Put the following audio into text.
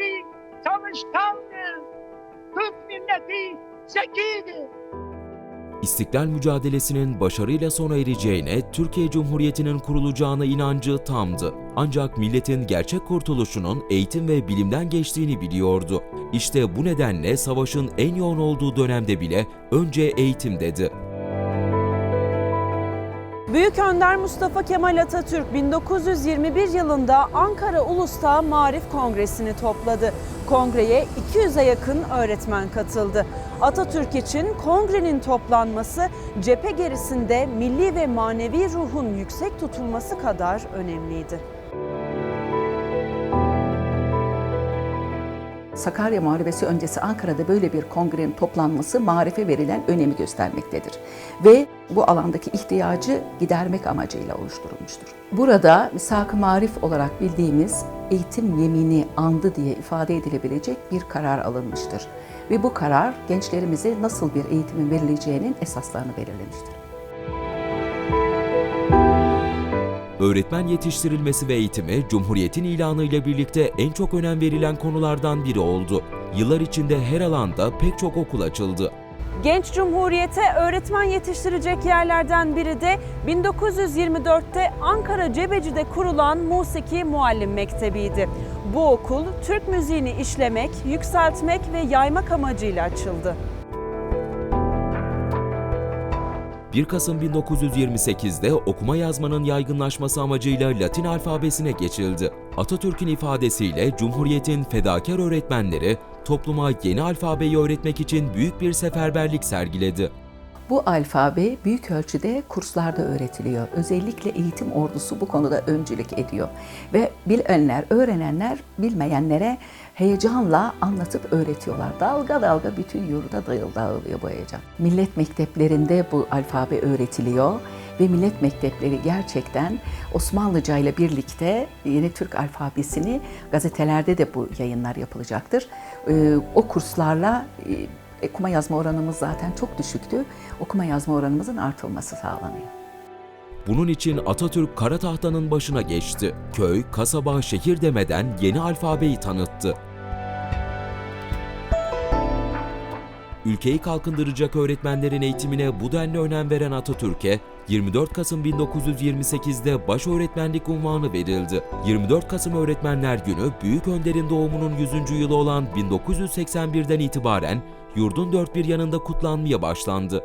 milleti çalışkandı. Türk milleti zekiydi. İstiklal mücadelesinin başarıyla sona ereceğine, Türkiye Cumhuriyeti'nin kurulacağına inancı tamdı. Ancak milletin gerçek kurtuluşunun eğitim ve bilimden geçtiğini biliyordu. İşte bu nedenle savaşın en yoğun olduğu dönemde bile önce eğitim dedi. Büyük Önder Mustafa Kemal Atatürk 1921 yılında Ankara Ulus'ta Marif Kongresi'ni topladı. Kongreye 200'e yakın öğretmen katıldı. Atatürk için kongrenin toplanması cephe gerisinde milli ve manevi ruhun yüksek tutulması kadar önemliydi. Sakarya Muharebesi öncesi Ankara'da böyle bir kongrenin toplanması marife verilen önemi göstermektedir. Ve bu alandaki ihtiyacı gidermek amacıyla oluşturulmuştur. Burada misak-ı marif olarak bildiğimiz eğitim yemini andı diye ifade edilebilecek bir karar alınmıştır. Ve bu karar gençlerimize nasıl bir eğitimin verileceğinin esaslarını belirlemiştir. Öğretmen yetiştirilmesi ve eğitimi Cumhuriyet'in ilanı ile birlikte en çok önem verilen konulardan biri oldu. Yıllar içinde her alanda pek çok okul açıldı. Genç Cumhuriyet'e öğretmen yetiştirecek yerlerden biri de 1924'te Ankara Cebeci'de kurulan Musiki Muallim Mektebi'ydi. Bu okul Türk müziğini işlemek, yükseltmek ve yaymak amacıyla açıldı. 1 Kasım 1928'de okuma yazmanın yaygınlaşması amacıyla Latin alfabesine geçildi. Atatürk'ün ifadesiyle Cumhuriyet'in fedakar öğretmenleri topluma yeni alfabeyi öğretmek için büyük bir seferberlik sergiledi. Bu alfabe büyük ölçüde kurslarda öğretiliyor. Özellikle eğitim ordusu bu konuda öncülük ediyor. Ve bilenler, öğrenenler bilmeyenlere heyecanla anlatıp öğretiyorlar. Dalga dalga bütün yurda dağıl dağılıyor bu heyecan. Millet mekteplerinde bu alfabe öğretiliyor ve millet mektepleri gerçekten Osmanlıca ile birlikte yeni Türk alfabesini gazetelerde de bu yayınlar yapılacaktır. Ee, O kurslarla e, okuma yazma oranımız zaten çok düşüktü. Okuma yazma oranımızın artılması sağlanıyor. Bunun için Atatürk kara tahtanın başına geçti. Köy, kasaba, şehir demeden yeni alfabeyi tanıttı. Ülkeyi kalkındıracak öğretmenlerin eğitimine bu denli önem veren Atatürk'e 24 Kasım 1928'de baş öğretmenlik unvanı verildi. 24 Kasım Öğretmenler Günü Büyük Önder'in doğumunun 100. yılı olan 1981'den itibaren yurdun dört bir yanında kutlanmaya başlandı.